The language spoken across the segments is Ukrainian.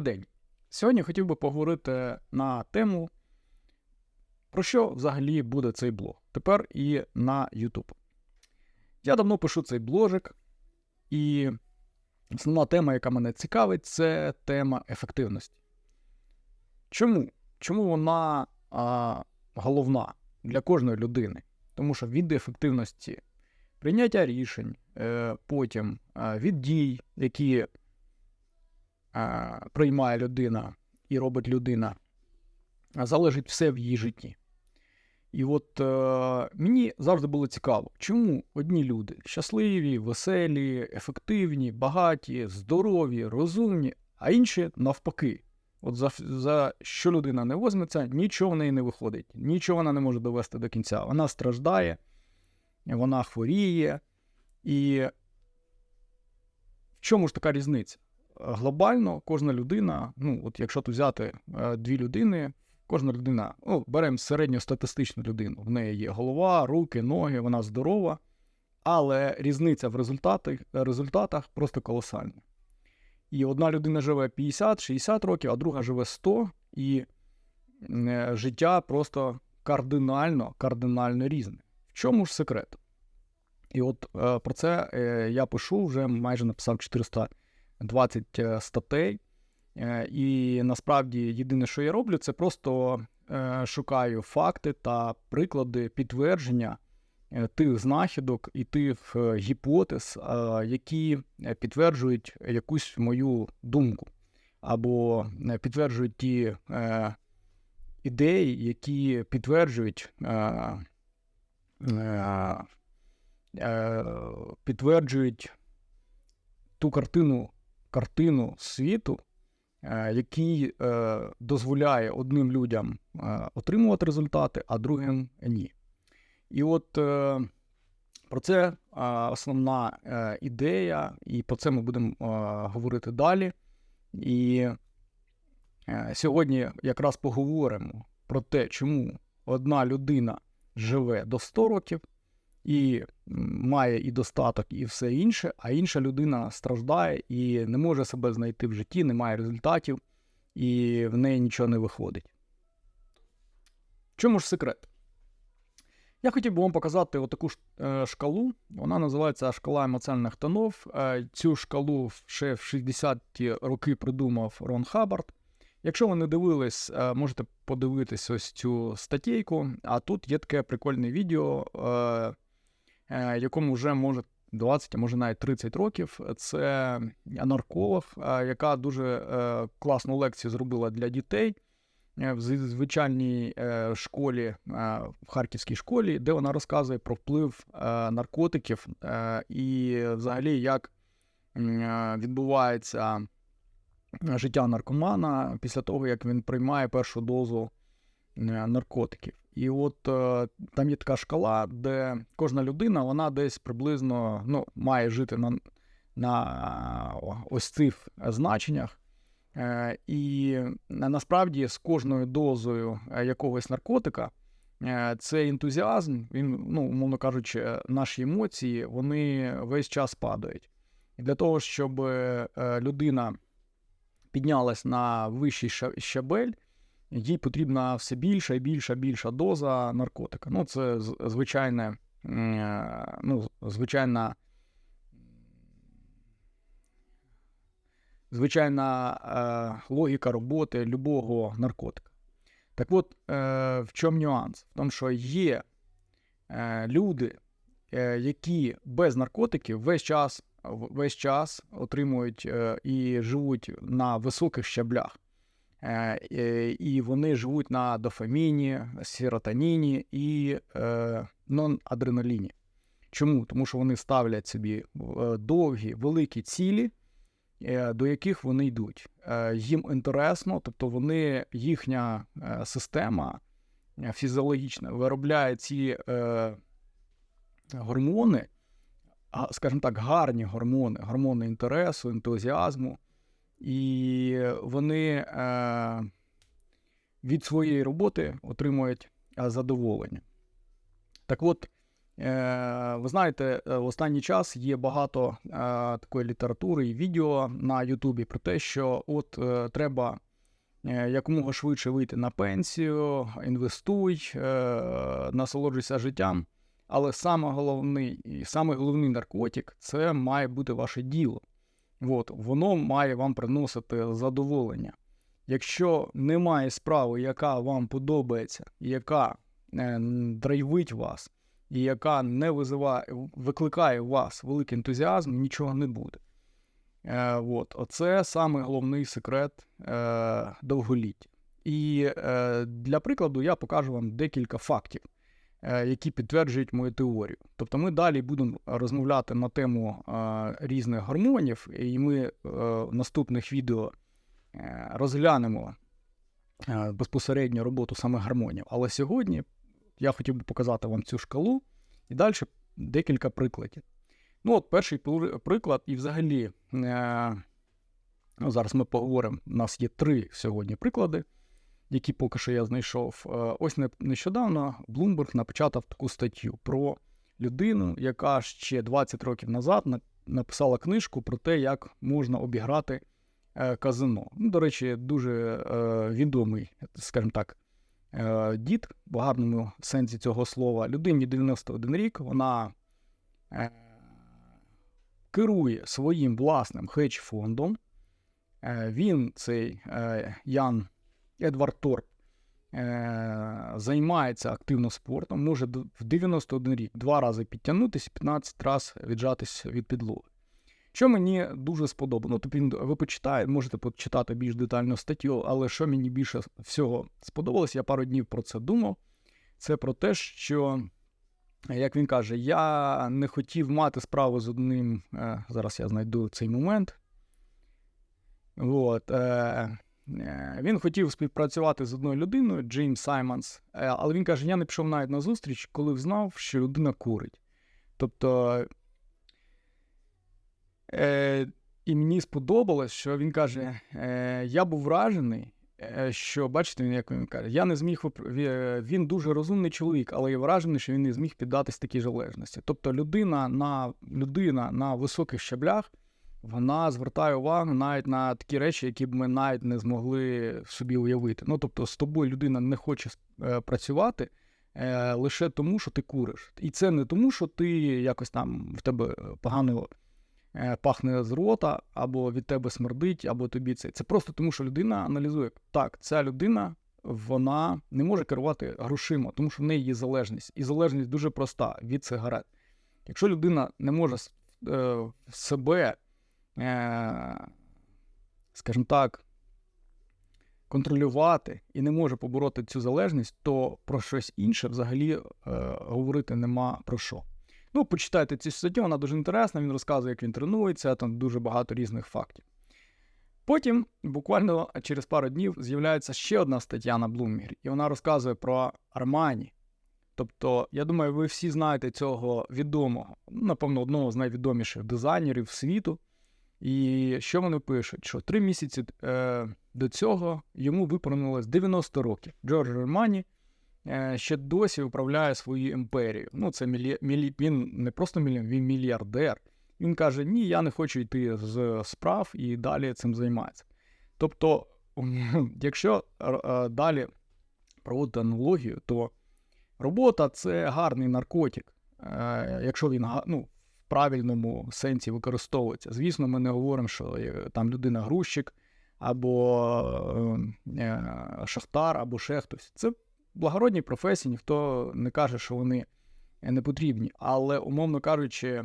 день. Сьогодні хотів би поговорити на тему, про що взагалі буде цей блог. Тепер і на YouTube. Я давно пишу цей бложик, і основна тема, яка мене цікавить, це тема ефективності. Чому? Чому вона а, головна для кожної людини? Тому що від ефективності прийняття рішень, е, потім від дій, які приймає людина і робить людина, залежить все в її житті. І от е, мені завжди було цікаво, чому одні люди щасливі, веселі, ефективні, багаті, здорові, розумні, а інші навпаки. От за, за що людина не возьметься, нічого в неї не виходить, нічого вона не може довести до кінця. Вона страждає, вона хворіє. І в чому ж така різниця? глобально кожна людина, ну от якщо тут взяти е, дві людини, кожна людина, ну, беремо середньостатистичну людину, в неї є голова, руки, ноги, вона здорова, але різниця в результатах, результатах просто колосальна. І одна людина живе 50-60 років, а друга живе 100, і е, життя просто кардинально, кардинально різне. В чому ж секрет? І от е, про це я пишу, вже майже написав 400 20 е, статей. Е, і насправді єдине, що я роблю, це просто е, шукаю факти та приклади підтвердження тих знахідок і тих гіпотез, які підтверджують якусь мою думку, або підтверджують ті ідеї, які підтверджують. Підтверджують ту картину картину світу, е, який е, дозволяє одним людям е, отримувати результати, а другим ні. І от про це основна ідея, і про це ми будемо говорити далі. І сьогодні якраз поговоримо про те, чому одна людина живе до 100 років і має і достаток, і все інше, а інша людина страждає і не може себе знайти в житті, не має результатів, і в неї нічого не виходить. В чому ж секрет? Я хотів би вам показати отаку е, шкалу. Вона називається шкала емоціональних тонов. Е, Цю шкалу ще в 60-ті роки придумав Рон Хаббард. Якщо ви не дивились, е, можете подивитись ось цю статейку. А тут є таке прикольне відео, якому вже може 20, а може навіть 30 років. Це нарколог, яка дуже е, класну лекцію зробила для дітей в звичайній школі, в харківській школі, де вона розказує про вплив наркотиків і взагалі як відбувається життя наркомана після того, як він приймає першу дозу наркотиків. І от е, там є така шкала, де кожна людина вона десь приблизно ну, має жити на на ось цих значеннях. Е, і насправді з кожною дозою якогось наркотика е, цей ентузіазм, він, ну, умовно кажучи, наші емоції, вони весь час падають. І для того, щоб людина піднялась на вищий щабель, їй потрібна все більша і більша більша доза наркотика. Ну, це звичайне, е, ну, звичайна. Звичайна е, логіка роботи любого наркотика. Так от, е, в чому нюанс? В тому, що є е, люди, е, які без наркотиків весь час весь час отримують е, і живуть на високих щаблях. Е, і вони живуть на дофаміні, серотоніні і е, нон-адреналіні. Чому? Тому що вони ставлять собі довгі, великі цілі, до яких вони йдуть. Їм інтересно, тобто вони, їхня система фізіологічна виробляє ці гормони, скажімо так, гарні гормони, гормони інтересу, ентузіазму, і вони е, від своєї роботи отримують задоволення. Так от, Е, Ви знаєте, е, в останній час є багато е, такої літератури і відео на Ютубі про те, що от е, треба е, якомога швидше вийти на пенсію, інвестуй, е, насолоджуйся життям. Але саме головний саме головний наркотик це має бути ваше діло. От, воно має вам приносити задоволення. Якщо немає справи, яка вам подобається, яка е, драйвить вас, і яка не визиває, викликає у вас великий ентузіазм, нічого не буде. Е, от, оце саме головний секрет е, довголіття. І е, для прикладу я покажу вам декілька фактів, які підтверджують мою теорію. Тобто ми далі будемо розмовляти на тему е, різних гормонів, і ми е, в наступних відео е, розглянемо е, безпосередньо роботу саме гормонів. Але сьогодні я хотів би показати вам цю шкалу і далі декілька прикладів. Ну, от перший приклад, і взагалі, е, ну, зараз ми поговоримо. У нас є три сьогодні приклади, які поки що я знайшов. Е, ось не- нещодавно Bloomberg напечатав таку статтю про людину, яка ще 20 років назад написала книжку про те, як можна обіграти е, казино. Ну, до речі, дуже е, відомий, скажімо так, дід в гарному сенсі цього слова. Людині 91 рік, вона керує своїм власним хедж-фондом. Він, цей Ян Едвард Торп, е, займається активно спортом, може в 91 рік два рази підтягнутися, 15 разів віджатись від підлоги. Що мені дуже сподобало, тобто ви почитаєте, можете почитати більш детальну статтю, але що мені більше всього сподобалось, я пару днів про це думав. Це про те, що, як він каже, я не хотів мати справу з одним. Е, зараз я знайду цей момент. От, е, він хотів співпрацювати з одною людиною, Джеймс Саймонс, е, але він каже: я не пішов навіть на зустріч, коли знав, що людина курить. Тобто. Е, і мені сподобалось, що він каже: е, я був вражений, е, що бачите, як він каже, я не зміг він дуже розумний чоловік, але я вражений, що він не зміг піддатись такій залежності. Тобто, людина на людина на високих щаблях вона звертає увагу навіть на такі речі, які б ми навіть не змогли собі уявити. Ну тобто, з тобою людина не хоче е, працювати. е, Лише тому, що ти куриш. І це не тому, що ти якось там в тебе погано е, пахне з рота, або від тебе смердить, або тобі це. Це просто тому, що людина аналізує. Так, ця людина вона не може керувати грошима, тому що в неї є залежність. І залежність дуже проста від сигарет. Якщо людина не може себе, скажімо так, контролювати і не може побороти цю залежність, то про щось інше взагалі е, говорити нема про що. Ну, почитайте цю статтю, вона дуже інтересна. Він розказує, як він тренується, там дуже багато різних фактів. Потім, буквально через пару днів, з'являється ще одна стаття на Bloomberg, і вона розказує про Армані. Тобто, я думаю, ви всі знаєте цього відомого, ну, напевно, одного з найвідоміших дизайнерів світу. І що вони пишуть? Що три місяці е, до цього йому виповнилось 90 років. Джордж Армані е, ще досі управляє своєю імперією. Ну, це мілі... Мілі... він не просто мільйон, він мільярдер. Він каже: Ні, я не хочу йти з справ і далі цим займається. Тобто, якщо е, далі проводити аналогію, то робота це гарний наркотик, е, якщо він ну, правильному сенсі використовується. Звісно, ми не говоримо, що е, там людина грузчик або е, е, шахтар, або ще хтось. Це благородні професії, ніхто не каже, що вони не потрібні. Але, умовно кажучи,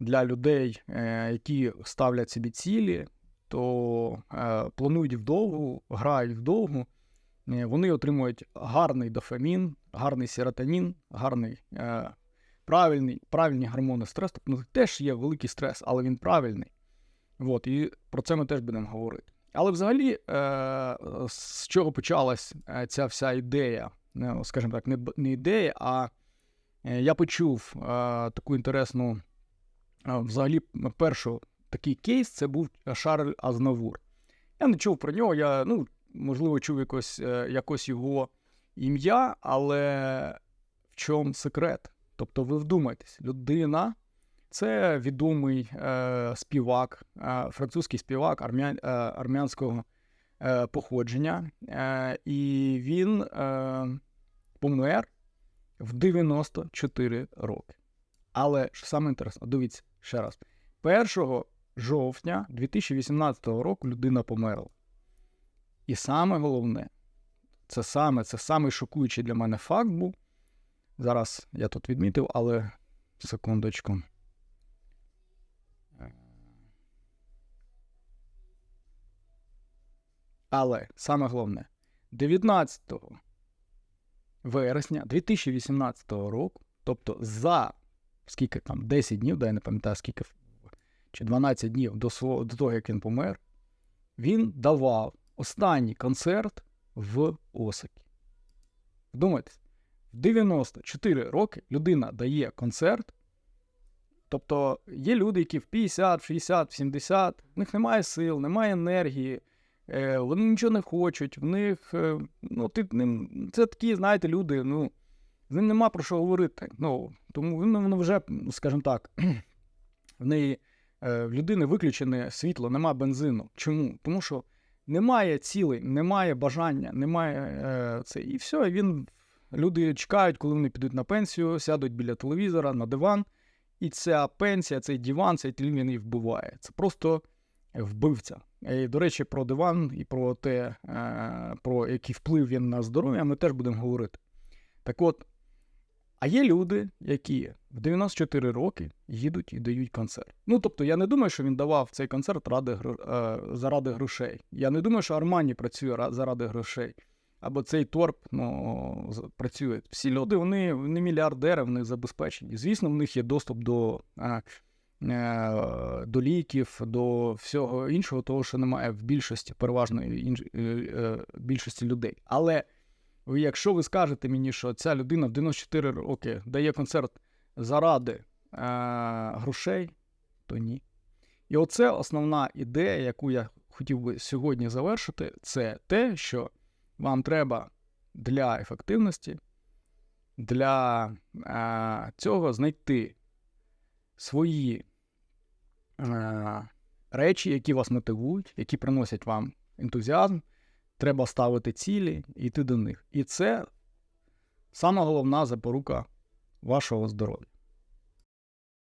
для людей, які ставлять собі цілі, то планують вдовгу, грають вдовгу, вони отримують гарний дофамін, гарний серотонін, гарний правильний, правильні гормони стресу. Тобто теж є великий стрес, але він правильний. От, і про це ми теж будемо говорити. Але взагалі, е, з чого почалась е, ця вся ідея, ну, скажімо так, не, ідея, а е, я почув таку інтересну, взагалі, першу такий кейс це був Шарль Азнавур. Я не чув про нього, я, ну, можливо, чув якось, якось його ім'я, але в чому секрет. Тобто, ви вдумайтесь, людина це відомий е, співак, е, французький співак армян, е, армянського е, походження, е, і він е, помер в 94 роки. Але що саме інтересно, дивіться ще раз: 1 жовтня 2018 року людина померла. І саме головне, це саме це самий шокуючий для мене факт був. Зараз я тут відмітив, але секундочку. Але саме головне, 19 вересня 2018 року, тобто за скільки там 10 днів, да я не пам'ятаю, скільки чи 12 днів до, свого, до того, як він помер, він давав останній концерт в Осакі. Вдумайтесь, в 94 роки людина дає концерт. Тобто є люди, які в 50, в 60, в 70, в них немає сил, немає енергії, е, вони нічого не хочуть, в них е, ну, ти, це такі, знаєте, люди, ну, з ним нема про що говорити. Ну, тому він ну, вже, скажімо так, в неї е, в людини виключене світло, нема бензину. Чому? Тому що немає цілей, немає бажання, немає е, це. І все, він. Люди чекають, коли вони підуть на пенсію, сядуть біля телевізора, на диван, і ця пенсія, цей диван, цей телевізор їх вбиває. Це просто вбивця. І, до речі, про диван і про те, е, про який вплив він на здоров'я, ми теж будемо говорити. Так от, а є люди, які в 94 роки їдуть і дають концерт. Ну, тобто, я не думаю, що він давав цей концерт ради, е, заради грошей. Я не думаю, що Армані працює заради грошей. Або цей торп ну, працює. Всі люди, вони не мільярдери, вони забезпечені. Звісно, в них є доступ до, е, е, до ліків, до всього іншого, того, що немає в більшості, переважної інж, е, більшості людей. Але якщо ви скажете мені, що ця людина в 94 роки дає концерт заради е, грошей, то ні. І оце основна ідея, яку я хотів би сьогодні завершити, це те, що вам треба для ефективності, для е, цього знайти свої е, речі, які вас мотивують, які приносять вам ентузіазм. Треба ставити цілі і йти до них. І це сама головна запорука вашого здоров'я.